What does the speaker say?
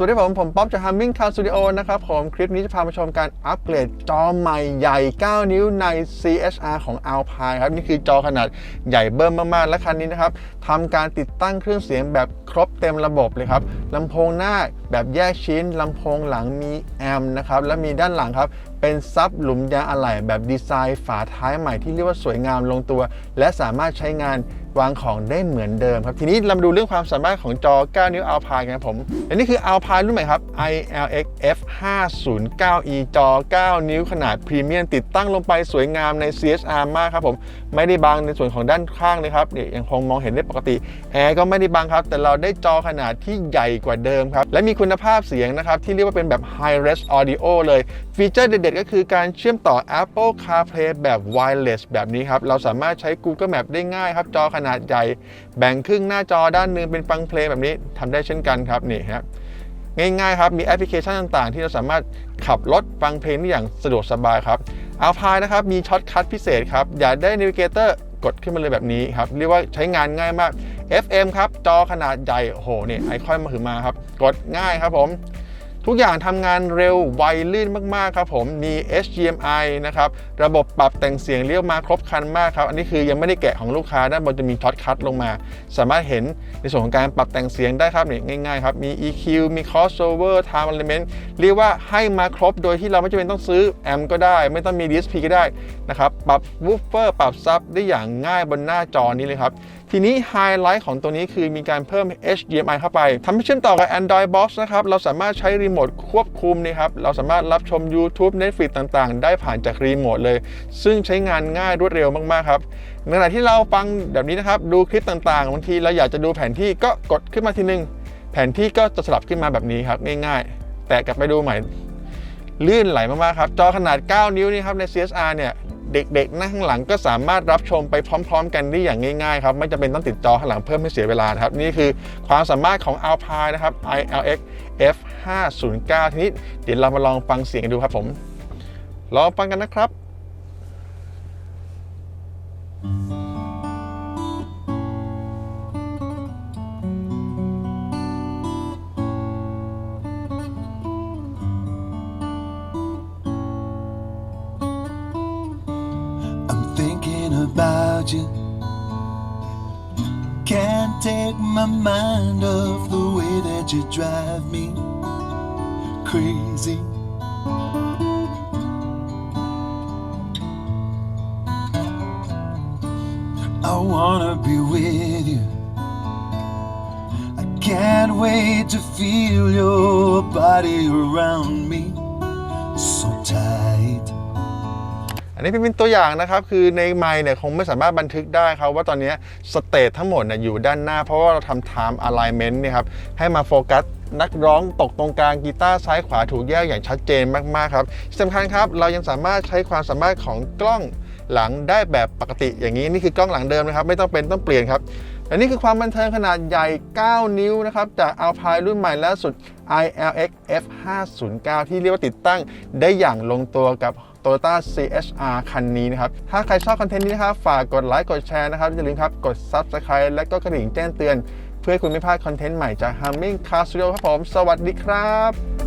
สวัสดีผมผมป๊อบจาก Humming Car Studio นะครับผมคลิปนี้จะพามาชมการอัปเกรดจอใหม่ใหญ่ 9 นิ้วใน CHR ของ Alpine ครับ นี่คือจอขนาดใหญ่เบิ่มมาก ๆ และคันนี้นะครับทำการติดตั้งเครื่องเสียงแบบครบเต็มระบบเลยครับลำโพงหน้าแบบแยกชิ้นลำโพงหลังมีแอมนะครับและมีด้านหลังครับเป็นซับหลุมยางอะไหล่แบบดีไซน์ฝาท้ายใหม่ที่เรียกว่าสวยงามลงตัว และสามารถใช้งานวางของได้เหมือนเดิมครับ ทีนี้เรามาดูเรื่องความสามารถของจอ 9 นิ้ว Alpine กันครับผมและนี่คือ Alpine รุ่นใหม่ครับ ILX F509e จอ 9 นิ้วขนาดพรีเมียมติดตั้งลงไปสวยงามใน CHR มากครับผม ไม่ได้บังในส่วนของด้านข้างเลยครับนี่ยังคงมองเห็นได้ปกติแอร์ก็ไม่ได้บังครับ แต่เราได้จอขนาดที่ใหญ่กว่าเดิมครับและมีคุณภาพเสียงนะครับที่เรียกว่าเป็นแบบ High Res Audio เลย ฟีเจอร์เด็ดๆ ก็คือการเชื่อมต่อ Apple CarPlay แบบ Wireless แบบนี้ครับ เราสามารถใช้ Google Map ได้ง่ายครับ จอขนาดใหญ่ แบ่งครึ่งหน้าจอด้านหนึงเป็นฟังเพลงแบบนี้ทำได้เช่นกันครับนี่ครับง่ายๆครับ มีแอปพลิเคชันต่างๆ ที่เราสามารถขับรถฟังเพลงได้อย่างสะดวกสบายครับอัลพายนะครับ มีช็อตคัทพิเศษครับ อยากได้น a วิเกเตอร์กดขึ้นมาเลยแบบนี้ครับ เรียกว่าใช้งานง่ายมาก FM ครับ จอขนาดใหญ่โอ้โหนี่ไอคอนมาถึงมาครับ กดง่ายครับผม ทุกอย่างทำงานเร็วไวลื่นมากๆครับผมมี HDMI นะครับระบบปรับแต่งเสียงเรียกมาครบคันมากครับ อันนี้คือยังไม่ได้แกะของลูกค้าด้านบนจะมีช็อตคัทลงมา สามารถเห็นในส่วนของการปรับแต่งเสียงได้ครับนี่ง่ายๆครับ มี EQ มี crossover time element เรียกว่าให้มาครบโดยที่เราไม่จำเป็นต้องซื้อแอมก็ได้ ไม่ต้องมี DSP ก็ได้นะครับปรับ woofer ปรับซับได้อย่างง่ายบนหน้าจอนี้เลยครับทีนี้ไฮไลท์ของตัวนี้คือมีการเพิ่ม HDMI เข้าไปทำให้เชื่อมต่อกับ Android Box นะครับ เราสามารถใช้รีโมทควบคุมนะครับ เราสามารถรับชม YouTube Netflix ต่างๆ ได้ผ่านจากรีโมทเลย ซึ่งใช้งานง่ายรวดเร็วมาก ๆ ครับในขณะที่เราฟังแบบนี้นะครับ ดูคลิปต่างๆ บางทีเราอยากจะดูแผนที่ก็กดขึ้นมาทีนึง แผนที่ก็จะสลับขึ้นมาแบบนี้ครับง่ายๆ แต่กลับไปดูใหม่ลื่นไหลมากๆครับ จอขนาด 9 นิ้วนี่ครับใน CSR เนี่ย เด็กๆนั่งข้างหลังก็สามารถรับชมไปพร้อม ๆ กันได้อย่างง่ายๆครับไม่จำเป็นต้องติดจอข้างหลังเพิ่มให้เสียเวลานะครับ นี่คือความสามารถของ Alpine นะครับ ILX F509 ทีนี้เดี๋ยวเรามาลองฟังเสียงกันดูครับผมลองฟังกันนะครับ about you. Can't take my mind off the way that you drive me crazy. I wanna be with you. I can't wait to feel your body around me so tight. อันนี้เป็นตัวอย่างนะครับ คือในไมค์เนี่ยคงไม่สามารถบันทึกได้ครับว่าตอนนี้สเตตทั้งหมดเนี่ยอยู่ด้านหน้า เพราะว่าเราทำ time alignment เนี่ยครับให้มาโฟกัสนักร้องตกตรงกลางกีตาร์ซ้ายขวาถูกแยกอย่างชัดเจนมาก ๆ ครับที่สำคัญครับ เรายังสามารถใช้ความสามารถของกล้องหลังได้แบบปกติอย่างนี้นี่คือกล้องหลังเดิมนะครับ ไม่ต้องเป็นต้องเปลี่ยนครับและนี่คือความบันเทิงขนาดใหญ่ 9 นิ้วนะครับ จาก Alpine รุ่นใหม่ล่าสุด ILX F509 ที่เรียกว่าติดตั้งได้อย่างลงตัวกับ Toyota CHR คันนี้นะครับ ถ้าใครชอบคอนเทนต์นี้นะครับ ฝากกดไลค์กดแชร์นะครับ อย่าลืมครับ กด Subscribe และก็กระดิ่งแจ้งเตือน เพื่อให้คุณไม่พลาดคอนเทนต์ใหม่จาก Humming Car Studio ครับผม สวัสดีครับ